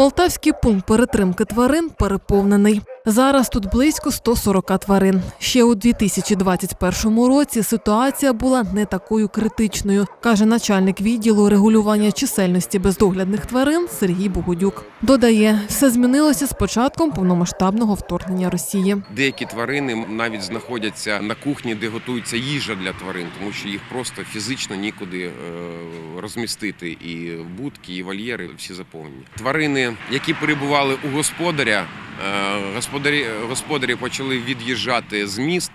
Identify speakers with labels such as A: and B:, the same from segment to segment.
A: Полтавський пункт перетримки тварин переповнений. Зараз тут близько 140 тварин. Ще у 2021 році ситуація була не такою критичною, каже начальник відділу регулювання чисельності бездоглядних тварин Сергій Богодюк. Додає, все змінилося з початком повномасштабного вторгнення Росії.
B: Деякі тварини навіть знаходяться на кухні, де готується їжа для тварин, тому що їх просто фізично нікуди е, розмістити. І будки, і вольєри всі заповнені. Тварини, які перебували у господаря, господарі, господарі почали від'їжджати з міст.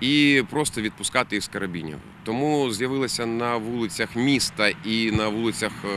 B: І просто відпускати їх з карабінів. Тому з'явилося на вулицях міста і на вулицях е,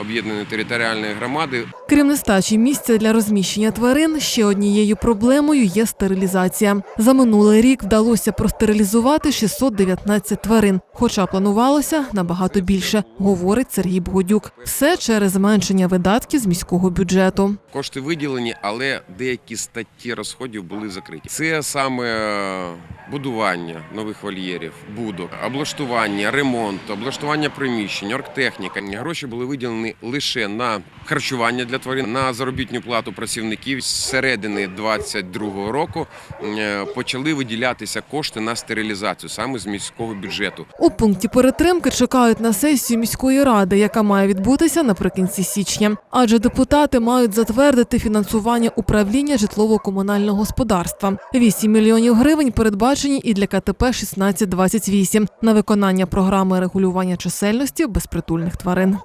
B: об'єднаної територіальної громади
A: Крім нестачі місця для розміщення тварин, ще однією проблемою є стерилізація. За минулий рік вдалося простерилізувати 619 тварин, хоча планувалося набагато більше, говорить Сергій Богодюк. Все через зменшення видатків з міського бюджету.
B: Кошти виділені, але деякі статті розходів були закриті. Це саме е, будування нових вольєрів, будок, облаштування, ремонт, облаштування приміщень, оргтехніка. Гроші були виділені лише на харчування для тварин, на заробітну плату працівників. З середини 22-го року е, почали виділятися кошти на стерилізацію саме з міського бюджету.
A: У пункті перетримки чекають на сесію міської ради, яка має відбутися наприкінці січня. Адже депутати мають затвердити фінансування управління житлово-комунального господарства. 8 мільйонів гривень передбачені і для КТП 1628 на виконання програми регулювання чисельності безпритульних тварин.